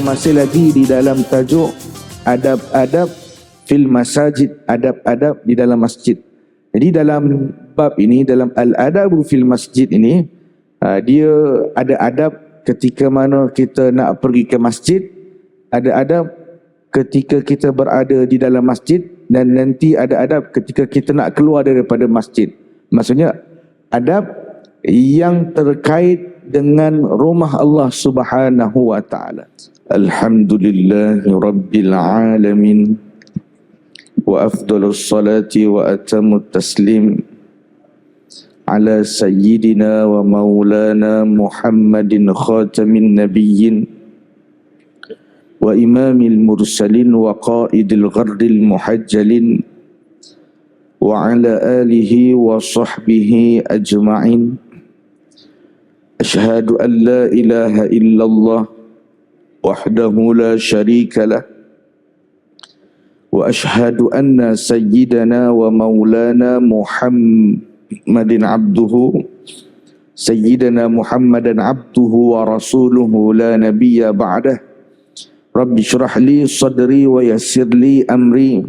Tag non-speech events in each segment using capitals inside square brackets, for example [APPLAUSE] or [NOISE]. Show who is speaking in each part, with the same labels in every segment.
Speaker 1: Masih lagi di dalam tajuk adab-adab fil masajid, adab-adab di dalam masjid. Jadi dalam bab ini, dalam al-adabu fil masjid ini, uh, dia ada adab ketika mana kita nak pergi ke masjid, ada adab ketika kita berada di dalam masjid dan nanti ada adab ketika kita nak keluar daripada masjid. Maksudnya adab yang terkait dengan rumah Allah Subhanahu wa taala. Alhamdulillahirabbil alamin. Wa afdalus salati wa atamut taslim ala sayyidina wa maulana Muhammadin khatamin nabiyyin wa imamil mursalin wa qaidil gharril muhajjalin wa أشهد أن لا إله إلا الله وحده لا شريك له وأشهد أن سيدنا ومولانا محمد عبده سيدنا محمدا عبده ورسوله لا نبي بعده. رب اشرح لي صدري ويسر لي أمري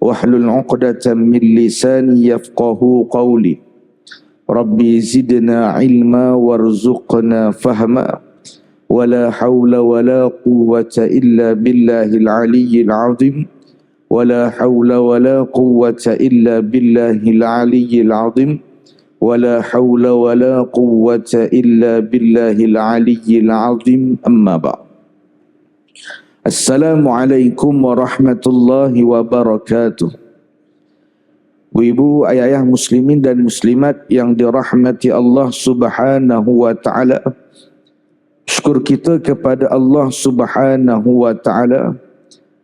Speaker 1: واحلل عقدة من لساني يفقه قولي. ربي زدنا علما وارزقنا فهما ولا حول ولا قوة إلا بالله العلي العظيم ولا حول ولا قوة إلا بالله العلي العظيم ولا حول ولا قوة إلا بالله العلي العظيم أما بعد السلام عليكم ورحمة الله وبركاته Ibu-ibu, ayah-ayah muslimin dan muslimat yang dirahmati Allah Subhanahu wa taala. Syukur kita kepada Allah Subhanahu wa taala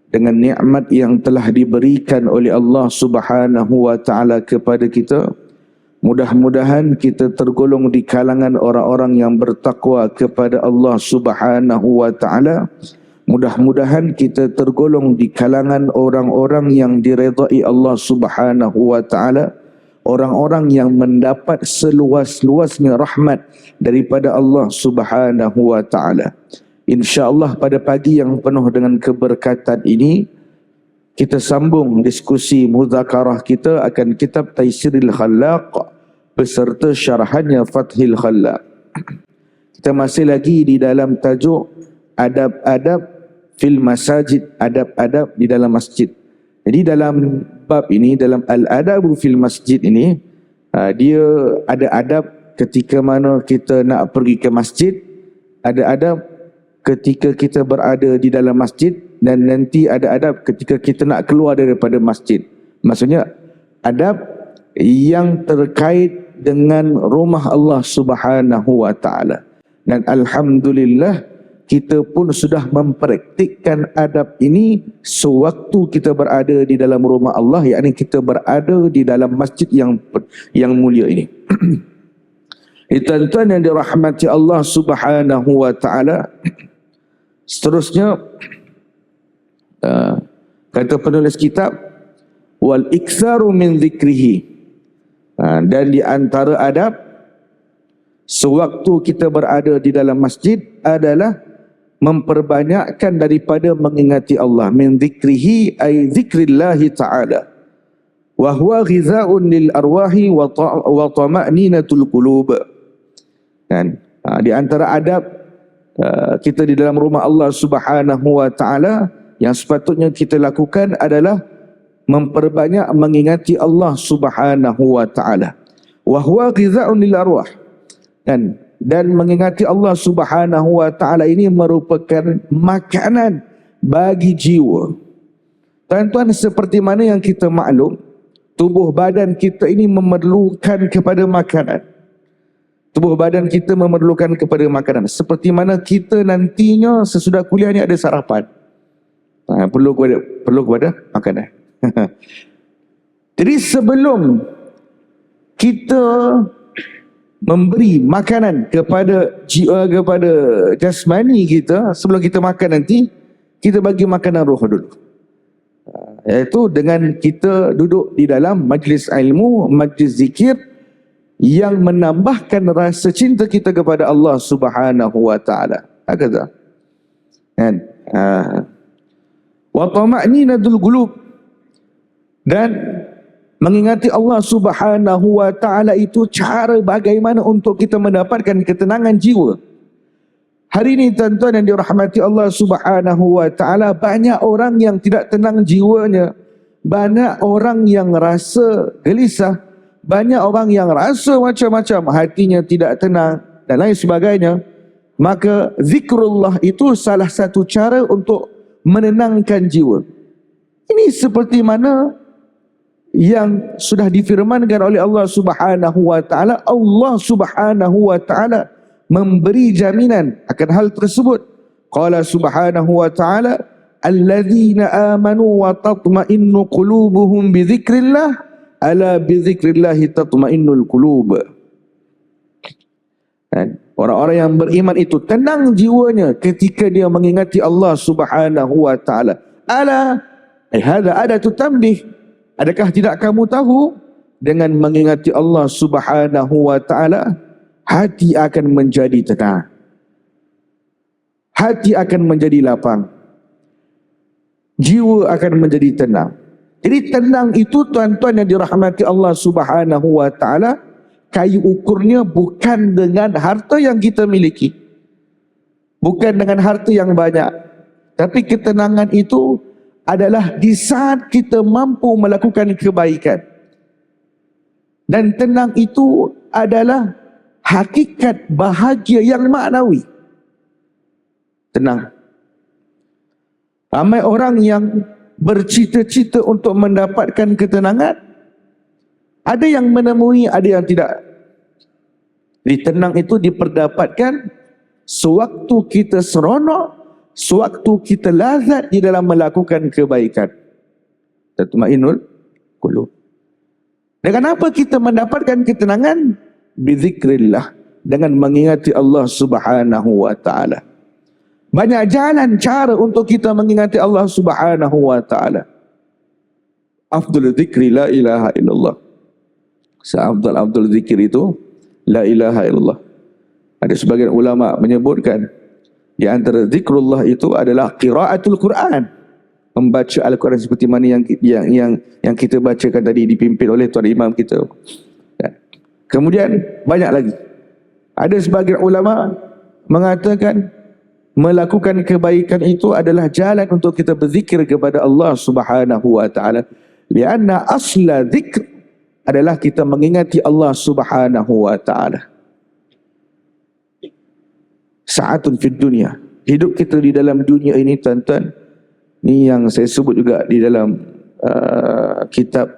Speaker 1: dengan nikmat yang telah diberikan oleh Allah Subhanahu wa taala kepada kita. Mudah-mudahan kita tergolong di kalangan orang-orang yang bertakwa kepada Allah Subhanahu wa taala Mudah-mudahan kita tergolong di kalangan orang-orang yang diredai Allah Subhanahu wa taala, orang-orang yang mendapat seluas-luasnya rahmat daripada Allah Subhanahu wa taala. Insya-Allah pada pagi yang penuh dengan keberkatan ini kita sambung diskusi muzakarah kita akan kitab Taisiril Khallaq beserta syarahannya Fathil Khallaq. Kita masih lagi di dalam tajuk adab-adab fil masajid adab-adab di dalam masjid. Jadi dalam bab ini dalam al-adabu fil masjid ini uh, dia ada adab ketika mana kita nak pergi ke masjid, ada adab ketika kita berada di dalam masjid dan nanti ada adab ketika kita nak keluar daripada masjid. Maksudnya adab yang terkait dengan rumah Allah Subhanahu wa taala. Dan alhamdulillah kita pun sudah mempraktikkan adab ini sewaktu kita berada di dalam rumah Allah yakni kita berada di dalam masjid yang yang mulia ini. [CLEARS THROAT] Tuan-tuan yang dirahmati Allah Subhanahu wa taala. [CLEARS THROAT] Seterusnya [CLEARS THROAT] uh, kata penulis kitab wal iktsaru min dzikrihi. Uh, dan di antara adab sewaktu kita berada di dalam masjid adalah memperbanyakkan daripada mengingati Allah. Min zikrihi ay zikrillah taala. Wa huwa ghizaun lil arwahi wa tama'ninatul qulub. Kan? Ha, di antara adab uh, kita di dalam rumah Allah Subhanahu wa taala yang sepatutnya kita lakukan adalah memperbanyak mengingati Allah Subhanahu wa taala. Wa huwa ghizaun lil arwah. Kan dan mengingati Allah Subhanahu wa taala ini merupakan makanan bagi jiwa. Tuan-tuan seperti mana yang kita maklum, tubuh badan kita ini memerlukan kepada makanan. Tubuh badan kita memerlukan kepada makanan. Seperti mana kita nantinya sesudah kuliah ni ada sarapan. Ha, perlu kepada perlu kepada makanan. [LAUGHS] Jadi sebelum kita memberi makanan kepada jiwa kepada jasmani kita sebelum kita makan nanti kita bagi makanan roh dulu iaitu dengan kita duduk di dalam majlis ilmu majlis zikir yang menambahkan rasa cinta kita kepada Allah Subhanahu wa taala. Agak Kan? Ha. Wa tama'ninatul qulub dan mengingati Allah Subhanahu wa taala itu cara bagaimana untuk kita mendapatkan ketenangan jiwa. Hari ini tuan-tuan yang dirahmati Allah Subhanahu wa taala banyak orang yang tidak tenang jiwanya. Banyak orang yang rasa gelisah, banyak orang yang rasa macam-macam hatinya tidak tenang dan lain sebagainya. Maka zikrullah itu salah satu cara untuk menenangkan jiwa. Ini seperti mana yang sudah difirmankan oleh Allah Subhanahu wa taala, Allah Subhanahu wa taala memberi jaminan akan hal tersebut. Qala Subhanahu wa taala, "Alladzina amanu wa tatma'innu qulubuhum bi dzikrillah, ala bi dzikrillah tatma'innul qulub." Kan? Orang-orang yang beriman itu tenang jiwanya ketika dia mengingati Allah Subhanahu wa taala. Ala eh hada ada tu tambih. Adakah tidak kamu tahu dengan mengingati Allah Subhanahu wa taala hati akan menjadi tenang. Hati akan menjadi lapang. Jiwa akan menjadi tenang. Jadi tenang itu tuan-tuan yang dirahmati Allah Subhanahu wa taala kayu ukurnya bukan dengan harta yang kita miliki. Bukan dengan harta yang banyak. Tapi ketenangan itu adalah di saat kita mampu melakukan kebaikan. Dan tenang itu adalah hakikat bahagia yang maknawi. Tenang. Ramai orang yang bercita-cita untuk mendapatkan ketenangan, ada yang menemui, ada yang tidak. Jadi tenang itu diperdapatkan sewaktu kita seronok, sewaktu kita lazat di dalam melakukan kebaikan. Tatmainul qulub. Dan kenapa kita mendapatkan ketenangan? Bizikrillah. Dengan mengingati Allah subhanahu wa ta'ala. Banyak jalan cara untuk kita mengingati Allah subhanahu wa ta'ala. Afdul zikri la ilaha illallah. Seafdal Abdul Zikir itu La ilaha illallah Ada sebagian ulama menyebutkan Di antara zikrullah itu adalah Qiraatul Quran Membaca Al-Quran seperti mana yang, yang yang yang kita bacakan tadi Dipimpin oleh tuan imam kita ya. Kemudian banyak lagi Ada sebagian ulama Mengatakan Melakukan kebaikan itu adalah jalan untuk kita berzikir kepada Allah subhanahu wa ta'ala Lianna asla zikr adalah kita mengingati Allah Subhanahu wa taala. Sa'atun fid dunia. Hidup kita di dalam dunia ini tuan-tuan, ni yang saya sebut juga di dalam uh, kitab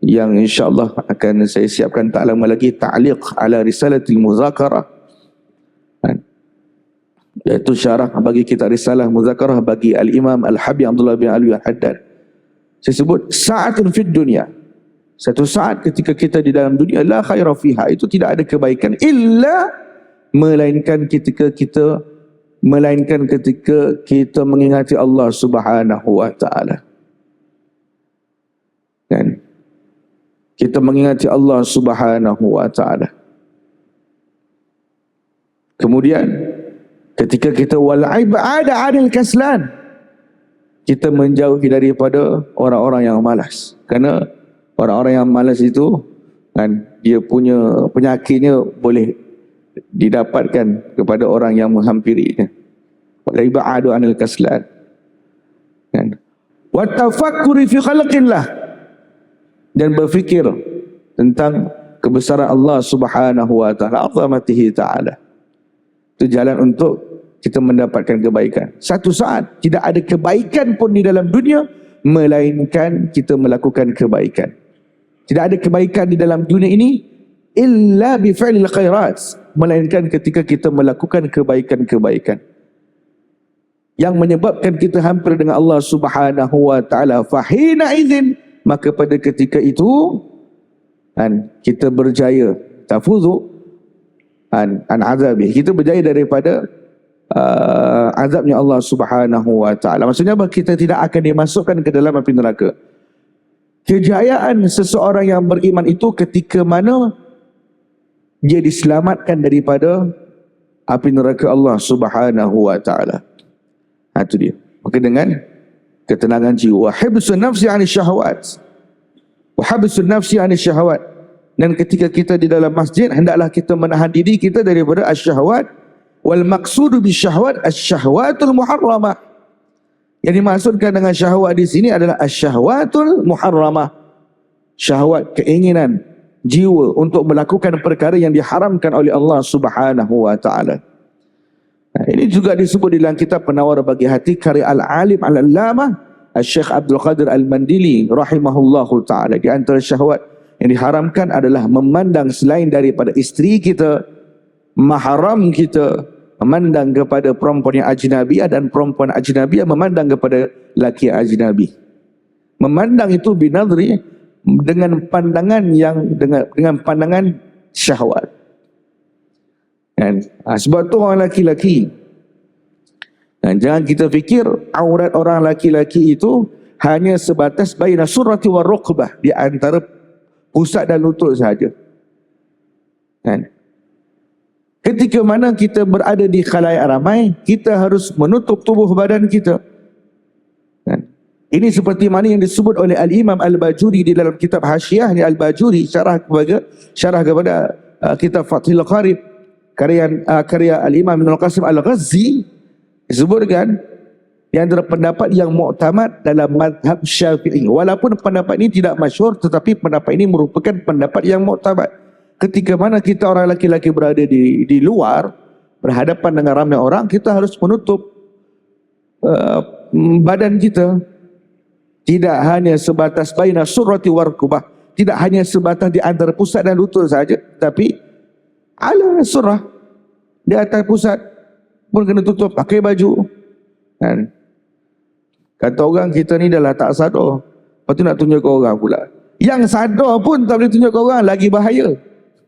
Speaker 1: yang insya-Allah akan saya siapkan tak lama lagi ta'liq ala risalatil muzakarah. Kan? Iaitu syarah bagi kita risalah muzakarah bagi Al-Imam Al-Habib Abdullah bin Ali Al-Haddad. Saya sebut sa'atun fid dunia. Satu saat ketika kita di dalam dunia la khaira fiha itu tidak ada kebaikan illa melainkan ketika kita melainkan ketika kita mengingati Allah Subhanahu wa taala. Kan? Kita mengingati Allah Subhanahu wa taala. Kemudian ketika kita wal ibada adil kaslan kita menjauhi daripada orang-orang yang malas. Kerana orang-orang yang malas itu kan dia punya penyakitnya boleh didapatkan kepada orang yang menghampirinya. Wa ibadu anil kaslan. Kan? Wa tafakkuri fi khalqillah dan berfikir tentang kebesaran Allah Subhanahu wa taala, azamatihi taala. Itu jalan untuk kita mendapatkan kebaikan. Satu saat tidak ada kebaikan pun di dalam dunia melainkan kita melakukan kebaikan. Tidak ada kebaikan di dalam dunia ini illa bi fi'lil khairat melainkan ketika kita melakukan kebaikan-kebaikan. Yang menyebabkan kita hampir dengan Allah Subhanahu wa taala fahina idzin maka pada ketika itu kan kita berjaya tafuzu an an azabi kita berjaya daripada uh, azabnya Allah Subhanahu wa taala. Maksudnya bahawa kita tidak akan dimasukkan ke dalam api neraka. Kejayaan seseorang yang beriman itu ketika mana dia diselamatkan daripada api neraka Allah Subhanahu wa taala. Ha, itu dia. Maka dengan ketenangan jiwa. Hibsun nafsi ani syahwat. Wahabsun nafsi ani syahwat. Dan ketika kita di dalam masjid, hendaklah kita menahan diri kita daripada asyahwat. Wal maqsudu bi syahwat asyahwatul muharramah. Yang dimaksudkan dengan syahwat di sini adalah asyahwatul muharramah. Syahwat keinginan jiwa untuk melakukan perkara yang diharamkan oleh Allah Subhanahu wa taala. Nah, ini juga disebut dalam kitab Penawar bagi Hati karya Al-Alim Al-Allamah Al-Syekh Abdul Qadir Al-Mandili rahimahullahu taala di antara syahwat yang diharamkan adalah memandang selain daripada isteri kita mahram kita memandang kepada perempuan yang ajnabi dan perempuan ajnabi memandang kepada laki ajnabi memandang itu binadri dengan pandangan yang dengan dengan pandangan syahwat Kan? Ha, sebab tu orang laki-laki. Dan jangan kita fikir aurat orang laki-laki itu hanya sebatas baina surati wa rukbah di antara pusat dan lutut saja. Kan? Ketika mana kita berada di khalayak ramai, kita harus menutup tubuh badan kita. Ini seperti mana yang disebut oleh Al-Imam Al-Bajuri di dalam kitab Hasyiah Al-Bajuri syarah kepada syarah kepada uh, kitab Fathul Qarib. Karya uh, karya al-Imam Ibn Al-Qasim Al-Ghazi disebutkan di antara pendapat yang muktamad dalam madhab syafi'i. Walaupun pendapat ini tidak masyhur tetapi pendapat ini merupakan pendapat yang muktamad. Ketika mana kita orang laki-laki berada di di luar berhadapan dengan ramai orang kita harus menutup uh, badan kita tidak hanya sebatas baina surati warkubah tidak hanya sebatas di antara pusat dan lutut saja tapi ala surah. Di atas pusat. Pun kena tutup pakai baju. Kan? Kata orang kita ni dah tak sadar. Lepas tu nak tunjuk ke orang pula. Yang sadar pun tak boleh tunjuk ke orang lagi bahaya.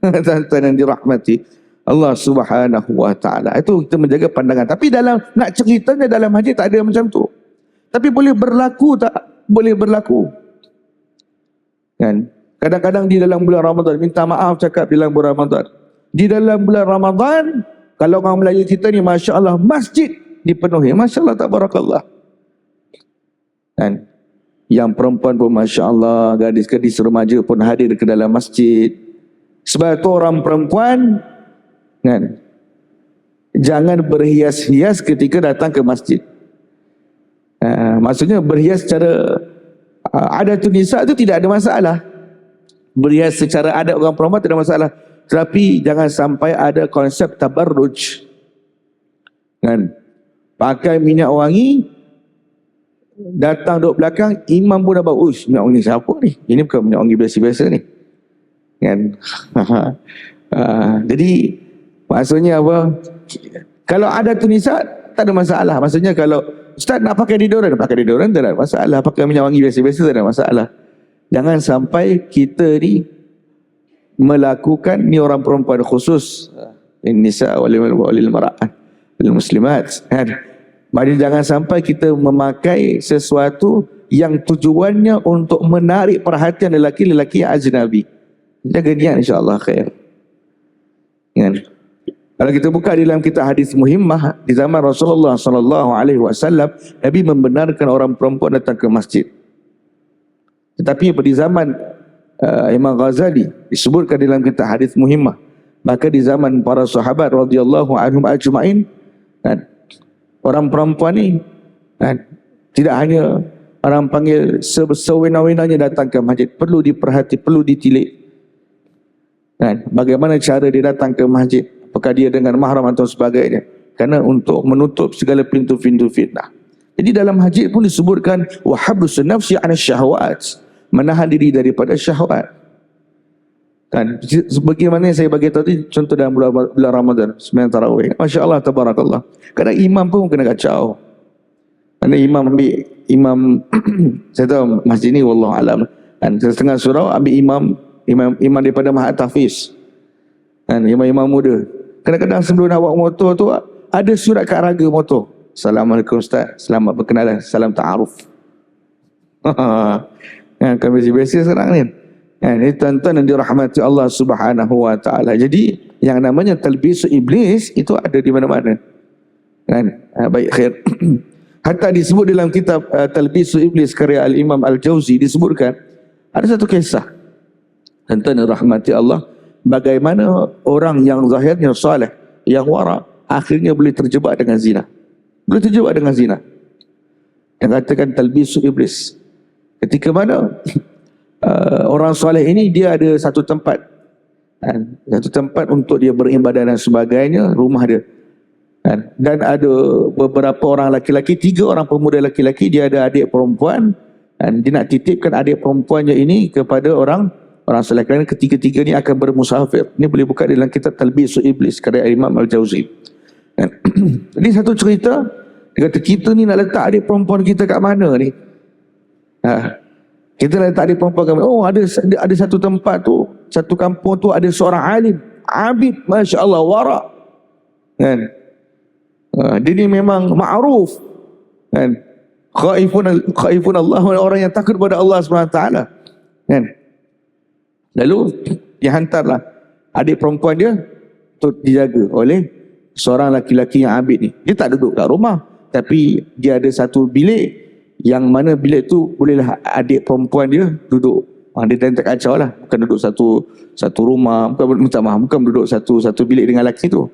Speaker 1: [LAUGHS] Tuan-tuan yang dirahmati Allah subhanahu wa ta'ala. Itu kita menjaga pandangan. Tapi dalam nak ceritanya dalam haji tak ada macam tu. Tapi boleh berlaku tak boleh berlaku. Kan? Kadang-kadang di dalam bulan Ramadan minta maaf cakap di dalam bulan Ramadan. Di dalam bulan Ramadan kalau orang Melayu kita ni Masya Allah masjid dipenuhi. Masya Allah tak barakallah kan? Yang perempuan pun Masya Allah gadis-gadis remaja pun hadir ke dalam masjid. Sebab itu orang perempuan kan? Jangan berhias-hias ketika datang ke masjid uh, maksudnya berhias secara uh, ada tunisa itu tidak ada masalah. Berhias secara adat orang perempuan tidak ada masalah. Tetapi jangan sampai ada konsep tabarruj. Kan? Pakai minyak wangi datang duduk belakang imam pun dah uish minyak wangi siapa ni? Ini bukan minyak wangi biasa-biasa ni. Kan? Uh, [LAUGHS] jadi maksudnya apa? Kalau ada tunisat tak ada masalah. Maksudnya kalau ustaz nak pakai deodorant? Pakai deodorant tak ada masalah. Pakai minyak wangi biasa-biasa tak ada masalah. Jangan sampai kita ni melakukan ni orang perempuan khusus. Nisa walil walil mar'ah lil muslimat. Kan? Mari jangan sampai kita memakai sesuatu yang tujuannya untuk menarik perhatian lelaki-lelaki ajnabi. Jaga niat insyaallah khair. Kan kalau kita buka di dalam kitab hadis muhimmah di zaman Rasulullah sallallahu alaihi wasallam Nabi membenarkan orang perempuan datang ke masjid. Tetapi pada zaman uh, Imam Ghazali disebutkan dalam kitab hadis muhimmah maka di zaman para sahabat radhiyallahu anhum ajmain kan orang perempuan ni kan tidak hanya orang panggil sewena-wenanya datang ke masjid perlu diperhati perlu ditilik. Kan bagaimana cara dia datang ke masjid apakah dia dengan mahram atau sebagainya karena untuk menutup segala pintu-pintu fitnah jadi dalam haji pun disebutkan wahabus nafsi an syahwat menahan diri daripada syahwat. Kan sebagaimana yang saya bagi tadi contoh dalam bulan, bulan Ramadan sembilan tarawih. Masya-Allah tabarakallah. Kadang imam pun kena kacau. Karena imam ambil imam [CLEARS THROAT] saya tahu masjid ni wallahu alam kan setengah surau ambil imam imam imam daripada Mahat Tafiz. Kan imam-imam muda. Kadang-kadang sebelum nak bawa motor tu ada surat kat raga motor. Assalamualaikum Ustaz. Selamat berkenalan. Salam ta'aruf. Ya, [LAUGHS] kan biasa-biasa sekarang ni. Ya, ini tuan-tuan yang dirahmati Allah subhanahu wa ta'ala. Jadi, yang namanya talbis iblis itu ada di mana-mana. Kan? Ha, baik, khair. [CLEARS THROAT] Hatta disebut dalam kitab uh, Talbisu Iblis karya Al-Imam Al-Jauzi disebutkan ada satu kisah tentang rahmati Allah bagaimana orang yang zahirnya saleh yang wara akhirnya boleh terjebak dengan zina. Boleh terjebak dengan zina. Yang katakan Talbisu Iblis. Ketika mana uh, [LAUGHS] orang saleh ini dia ada satu tempat kan? satu tempat untuk dia beribadah dan sebagainya rumah dia Kan? Dan ada beberapa orang laki-laki, tiga orang pemuda laki-laki, dia ada adik perempuan. Dan dia nak titipkan adik perempuannya ini kepada orang orang soleh kerana ketiga-tiga ni akan bermusafir. Ini boleh buka dalam kitab Talbisu Iblis karya Imam Al-Jauzi. [CLEARS THROAT] Ini satu cerita, dia kata kita ni nak letak adik perempuan kita kat mana ni? Ha. Kita letak adik perempuan kat mana? Oh ada ada satu tempat tu, satu kampung tu ada seorang alim. Abid, Masya Allah, warak. Kan? Ha, dia ni memang ma'ruf kan khaifun khaifun Allah orang yang takut kepada Allah SWT kan lalu dihantarlah adik perempuan dia untuk dijaga oleh seorang laki-laki yang abid ni. Dia tak duduk kat rumah tapi dia ada satu bilik yang mana bilik tu bolehlah adik perempuan dia duduk. Ha, dia tak kacau lah. Bukan duduk satu satu rumah bukan minta maaf bukan duduk satu satu bilik dengan lelaki tu.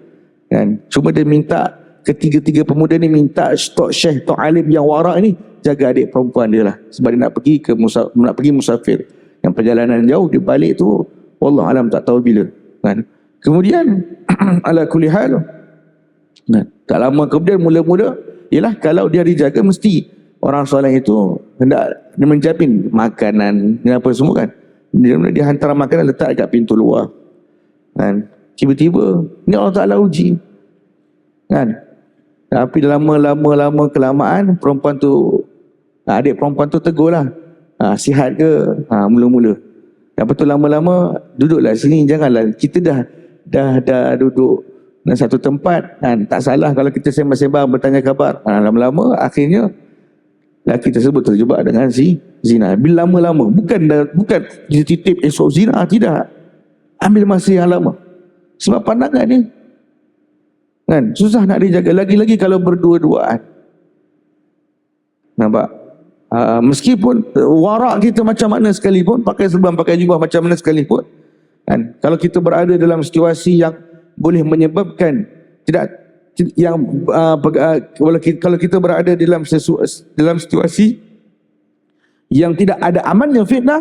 Speaker 1: Kan? Cuma dia minta ketiga-tiga pemuda ni minta Tok Syekh, Tok Alim yang warak ni jaga adik perempuan dia lah. Sebab dia nak pergi ke musa, nak pergi musafir yang perjalanan jauh dia balik tu Allah alam tak tahu bila. Kan? Kemudian [CLEARS THROAT] ala kulli hal nah, tak lama kemudian mula-mula ialah kalau dia dijaga mesti orang soleh itu hendak menjamin makanan dan apa semua kan? Dia, dia hantar makanan letak dekat pintu luar. Kan? Tiba-tiba ni Allah Ta'ala uji. Kan? Tapi lama-lama-lama kelamaan perempuan tu adik perempuan tu tegur lah. Ha, sihat ke? Ha, mula-mula. Lepas tu lama-lama duduklah sini janganlah kita dah dah dah duduk dalam satu tempat kan tak salah kalau kita sembang-sembang bertanya khabar. Ha, lama-lama akhirnya lelaki tersebut terjebak dengan si zina. Bila lama-lama bukan bukan kita titip esok zina tidak. Ambil masa yang lama. Sebab pandangan ni Kan? Susah nak dijaga. Lagi-lagi kalau berdua-duaan. Nampak? Uh, meskipun warak kita macam mana sekalipun, pakai serban, pakai jubah macam mana sekalipun. Kan? Kalau kita berada dalam situasi yang boleh menyebabkan tidak yang uh, kalau kita berada dalam sesu, dalam situasi yang tidak ada amannya fitnah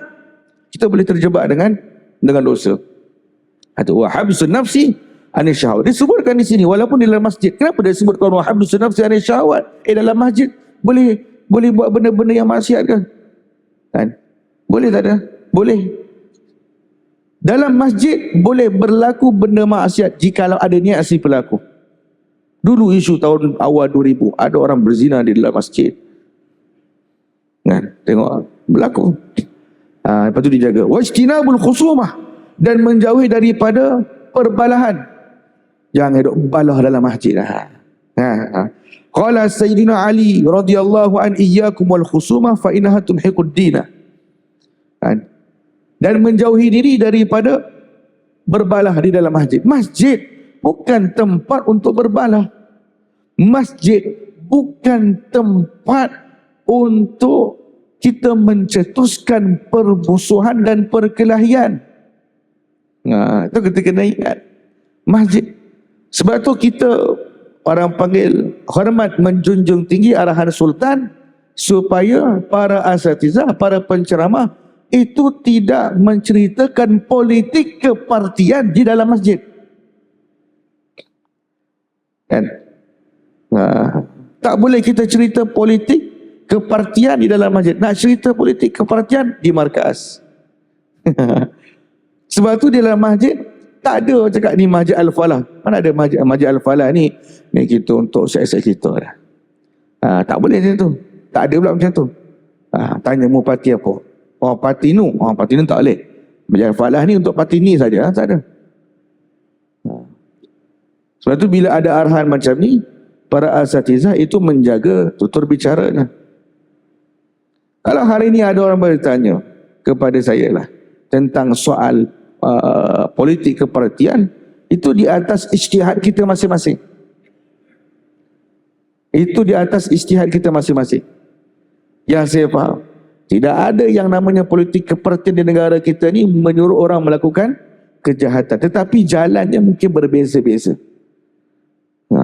Speaker 1: kita boleh terjebak dengan dengan dosa atau wahabsun nafsi anil syahwat. Disebutkan di sini walaupun di dalam masjid. Kenapa dia sebutkan wahab nafsi anil syahwat? Eh dalam masjid boleh boleh buat benda-benda yang maksiat ke? Kan? Boleh tak ada? Boleh. Dalam masjid boleh berlaku benda maksiat jika ada niat si pelaku. Dulu isu tahun awal 2000 ada orang berzina di dalam masjid. Kan? Tengok berlaku. Ha, lepas tu dijaga. Wajtinabul khusumah dan menjauhi daripada perbalahan. Jangan hidup balah dalam masjid lah. Ha, ha. Qala Sayyidina Ali radhiyallahu an iyyakum wal khusumah fa innaha tunhiqud dina. Kan? Dan menjauhi diri daripada berbalah di dalam masjid. Masjid bukan tempat untuk berbalah. Masjid bukan tempat untuk kita mencetuskan permusuhan dan perkelahian. Nah, itu kita kena ingat. Masjid sebab tu kita orang panggil hormat menjunjung tinggi arahan sultan supaya para asatizah, para penceramah itu tidak menceritakan politik kepartian di dalam masjid. Kan? Nah, tak boleh kita cerita politik kepartian di dalam masjid. Nak cerita politik kepartian di markas. [LAUGHS] Sebab tu di dalam masjid tak ada cakap ni Masjid Al-Falah. Mana ada Masjid, Masjid Al-Falah ni? Ni kita untuk set-set kita dah. Ha, tak boleh macam tu. Tak ada pula macam tu. Ha, tanya mu parti apa? Oh parti nu. Oh parti nu tak boleh. Masjid Al-Falah ni untuk parti ni saja. Ha, tak ada. Ha. Sebab tu bila ada arahan macam ni, para asatizah itu menjaga tutur bicaranya. Kalau hari ini ada orang bertanya kepada saya lah tentang soal Uh, politik kepartian itu di atas ijtihad kita masing-masing. Itu di atas istihad kita masing-masing. Yang saya faham. Tidak ada yang namanya politik kepertian di negara kita ni menyuruh orang melakukan kejahatan. Tetapi jalannya mungkin berbeza-beza. Ha.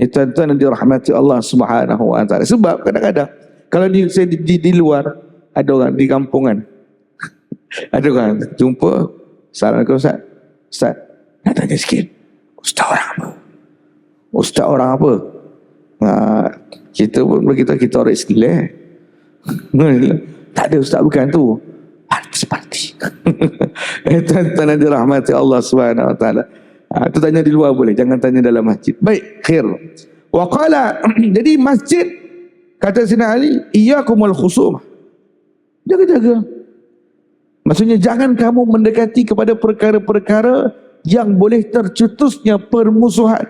Speaker 1: Itu tuan-tuan yang dirahmati Allah Subhanahu Wa Taala. Sebab kadang-kadang kalau di, saya di, di, di luar ada orang di kampungan. [LAUGHS] ada orang jumpa Assalamualaikum Ustaz. Ustaz, nak tanya sikit. Ustaz orang apa? Ustaz orang apa? Ha, kita pun berkata kita orang Islam. Eh. [LAUGHS] tak ada Ustaz bukan tu. Parti parti. eh, tuan-tuan yang dirahmati Allah Subhanahu Wa Taala. Ha, itu tanya di luar boleh, jangan tanya dalam masjid. Baik, khair. Wa qala [CLEARS THROAT] jadi masjid kata Sina Ali, iyyakumul khusum. Jaga-jaga. Maksudnya jangan kamu mendekati kepada perkara-perkara yang boleh tercetusnya permusuhan.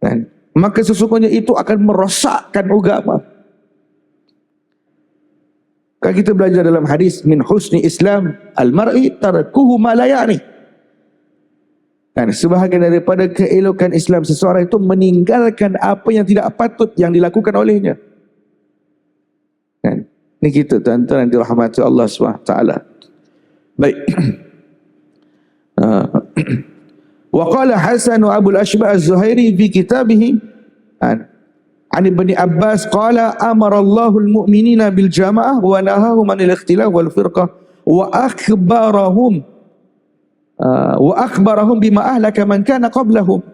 Speaker 1: Kan? Maka sesungguhnya itu akan merosakkan agama. Kalau kita belajar dalam hadis min husni Islam al-mar'i tarkuhu ma la ya'ni. Kan sebahagian daripada keelokan Islam seseorang itu meninggalkan apa yang tidak patut yang dilakukan olehnya. Ini kita tuan-tuan yang dirahmati Allah SWT. Baik. Wa qala Hasan wa Abu al-Ashba' az-Zuhairi fi kitabih an Ibn Abbas qala amara Allahu al-mu'minina bil jama'ah wa nahahum anil ikhtilaf wal firqah wa akhbarahum uh, wa akhbarahum bima ahlaka man kana qablahum.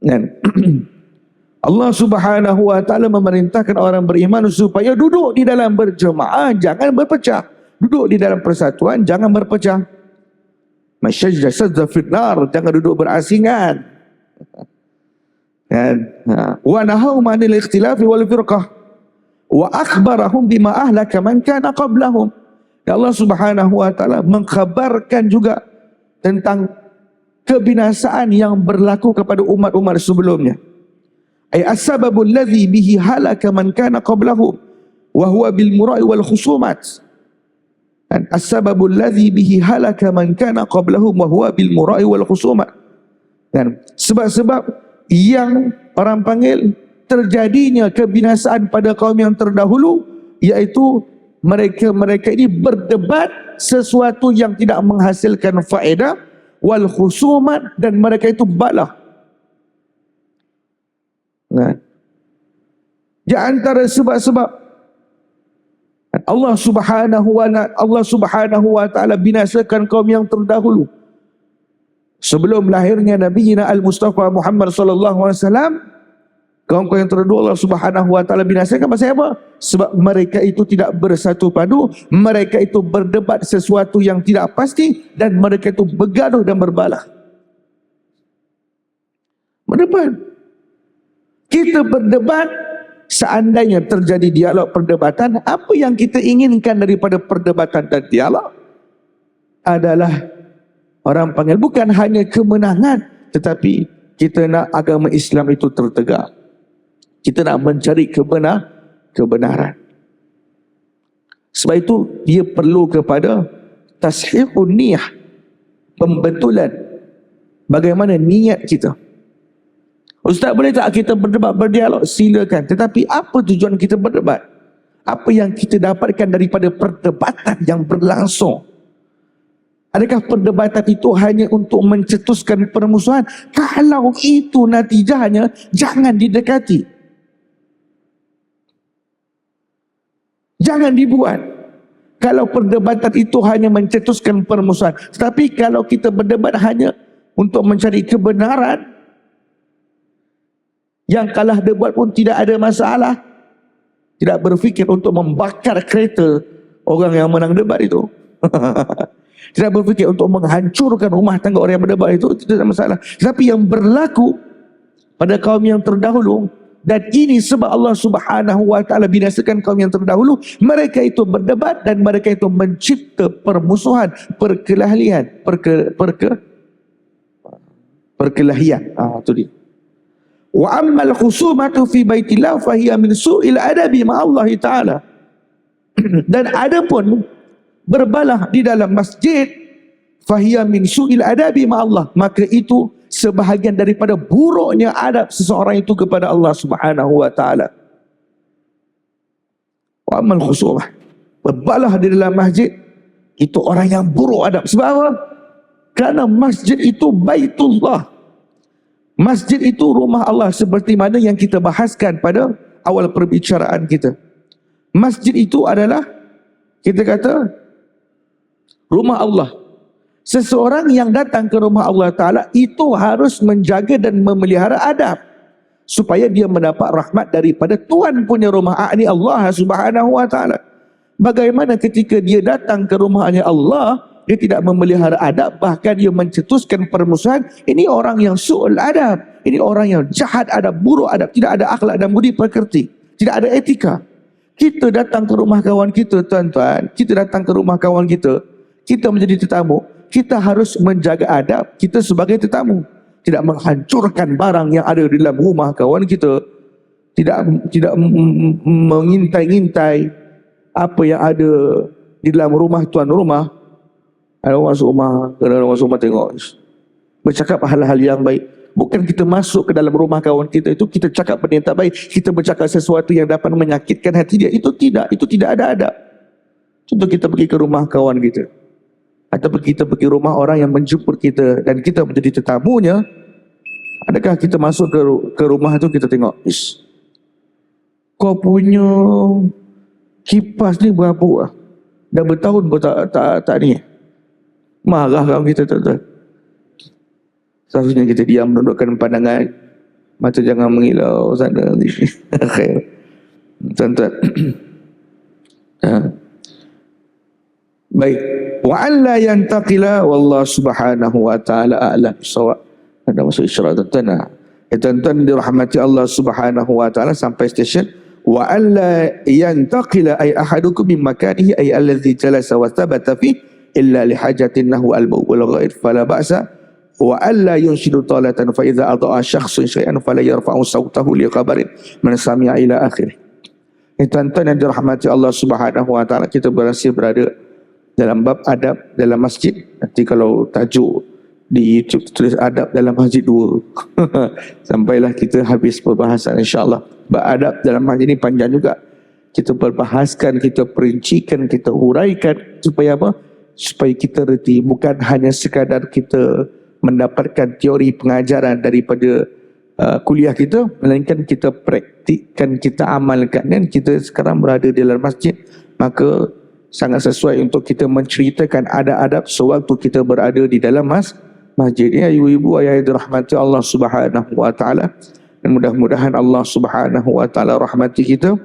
Speaker 1: Kan? Allah Subhanahu wa taala memerintahkan orang beriman supaya duduk di dalam berjemaah jangan berpecah. Duduk di dalam persatuan jangan berpecah. Masyajja sadza fitnar jangan duduk berasingan. Kan? Ha. wa nahau manil ikhtilafi wal firqah. Wa akhbarahum bima ahlaka man kana qablahum. Ya Allah Subhanahu wa taala mengkhabarkan juga tentang kebinasaan yang berlaku kepada umat-umat sebelumnya ay asbabu alladhi bihi halaka man kana qablahu wa huwa bil mura'i wal khusumat. Dan asbabu alladhi bihi halaka man kana qablahu wa huwa bil mura'i wal khusumat. Dan sebab-sebab yang orang panggil terjadinya kebinasaan pada kaum yang terdahulu iaitu mereka-mereka ini berdebat sesuatu yang tidak menghasilkan faedah wal khusumat dan mereka itu balah Kan? Di antara sebab-sebab Allah Subhanahu wa Allah Subhanahu wa taala binasakan kaum yang terdahulu. Sebelum lahirnya Nabi Nabi Al-Mustafa Muhammad sallallahu alaihi wasallam, kaum-kaum yang terdahulu Allah Subhanahu wa taala binasakan pasal apa? Sebab mereka itu tidak bersatu padu, mereka itu berdebat sesuatu yang tidak pasti dan mereka itu bergaduh dan berbalah. Berdebat. Kita berdebat seandainya terjadi dialog perdebatan, apa yang kita inginkan daripada perdebatan dan dialog adalah orang panggil bukan hanya kemenangan tetapi kita nak agama Islam itu tertegak. Kita nak mencari kebenar, kebenaran. Sebab itu dia perlu kepada tashihun niyah. Pembetulan bagaimana niat kita. Ustaz boleh tak kita berdebat, berdialog? Silakan. Tetapi apa tujuan kita berdebat? Apa yang kita dapatkan daripada perdebatan yang berlangsung? Adakah perdebatan itu hanya untuk mencetuskan permusuhan? Kalau itu natijahnya, jangan didekati. Jangan dibuat. Kalau perdebatan itu hanya mencetuskan permusuhan. Tetapi kalau kita berdebat hanya untuk mencari kebenaran, yang kalah debat pun tidak ada masalah. Tidak berfikir untuk membakar kereta orang yang menang debat itu. [LAUGHS] tidak berfikir untuk menghancurkan rumah tangga orang yang berdebat itu. Tidak ada masalah. Tapi yang berlaku pada kaum yang terdahulu dan ini sebab Allah Subhanahu wa taala binasakan kaum yang terdahulu mereka itu berdebat dan mereka itu mencipta permusuhan perkelahian perke, perke, perkelahian ah itu dia Wa ammal khusumatu fi baitillah fa hiya min su'il adabi ma Allah taala. [CLEARS THROAT] Dan adapun berbalah di dalam masjid fa hiya min su'il adabi ma Allah, maka itu sebahagian daripada buruknya adab seseorang itu kepada Allah Subhanahu wa taala. Wa amal khusumah. Berbalah di dalam masjid itu orang yang buruk adab. Sebab apa? Kerana masjid itu baitullah. Masjid itu rumah Allah seperti mana yang kita bahaskan pada awal perbicaraan kita. Masjid itu adalah kita kata rumah Allah. Seseorang yang datang ke rumah Allah Ta'ala itu harus menjaga dan memelihara adab. Supaya dia mendapat rahmat daripada Tuhan punya rumah. Ini Allah Subhanahu Wa Ta'ala. Bagaimana ketika dia datang ke rumahnya Allah, dia tidak memelihara adab, bahkan dia mencetuskan permusuhan. Ini orang yang su'ul adab. Ini orang yang jahat adab, buruk adab. Tidak ada akhlak dan budi pekerti. Tidak ada etika. Kita datang ke rumah kawan kita, tuan-tuan. Kita datang ke rumah kawan kita. Kita menjadi tetamu kita harus menjaga adab kita sebagai tetamu tidak menghancurkan barang yang ada di dalam rumah kawan kita tidak tidak mengintai-intai apa yang ada di dalam rumah tuan rumah ada orang masuk rumah ada orang masuk rumah tengok. Bercakap hal-hal yang baik. Bukan kita masuk ke dalam rumah kawan kita itu kita cakap benda yang tak baik. Kita bercakap sesuatu yang dapat menyakitkan hati dia. Itu tidak itu tidak ada adab. Contoh kita pergi ke rumah kawan kita. Ataupun kita pergi rumah orang yang menjemput kita dan kita menjadi tetamunya adakah kita masuk ke ke rumah itu kita tengok is kau punya kipas ni berapa ah. Dah bertahun pun tak tak tak ni marah kau kita tak tak seharusnya kita diam menundukkan pandangan. Mata jangan mengilau sana [LAUGHS] khair. Tuan-tuan. [CLEARS THROAT] Ha. baik. Wa alla yantaqila wallahu subhanahu wa taala a'lam. Bisawab. Ada masuk isyarat tuan-tuan ya tuan-tuan dirahmati Allah subhanahu wa taala sampai stesen. Wa alla yantaqila ay ahadukum min makanihi ay alladhi jalasa wa thabata fi illa li hajatin nahu al-bawl ghair fala ba'sa. Wa alla yunshidu talatan fa idza ata'a shakhsun shay'an fala yarfa'u sawtahu li khabarin man sami'a ila akhir Ya, tuan-tuan yang dirahmati Allah Subhanahu wa taala kita berasa berada dalam bab adab dalam masjid. Nanti kalau tajuk di YouTube tulis adab dalam masjid dua. [LAUGHS] Sampailah kita habis perbahasan insyaallah. Bab adab dalam masjid ini panjang juga. Kita perbahaskan kita perincikan kita huraikan supaya apa supaya kita reti bukan hanya sekadar kita mendapatkan teori pengajaran daripada uh, kuliah kita melainkan kita praktikkan kita amalkan. Dan kita sekarang berada di dalam masjid maka sangat sesuai untuk kita menceritakan adab-adab sewaktu kita berada di dalam mas masjid. Ya ibu-ibu ayah yang dirahmati Allah Subhanahu wa taala. Dan mudah-mudahan Allah Subhanahu wa taala rahmati kita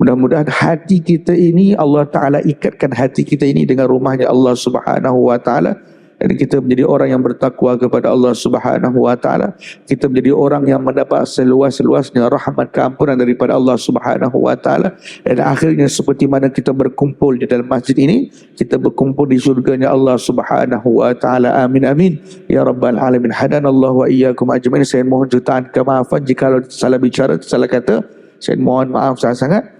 Speaker 1: mudah-mudahan hati kita ini Allah taala ikatkan hati kita ini dengan rumahnya Allah Subhanahu wa taala. Dan kita menjadi orang yang bertakwa kepada Allah Subhanahu wa taala. Kita menjadi orang yang mendapat seluas-luasnya rahmat keampunan daripada Allah Subhanahu wa taala. Dan akhirnya seperti mana kita berkumpul di dalam masjid ini kita berkumpul di surganya Allah Subhanahu wa taala. Amin amin. Ya rabbal alamin. Hadanallahu wa iyyakum ajmain. Saya mohon jutaan kemaafan jika salah bicara salah kata. Saya mohon maaf sangat-sangat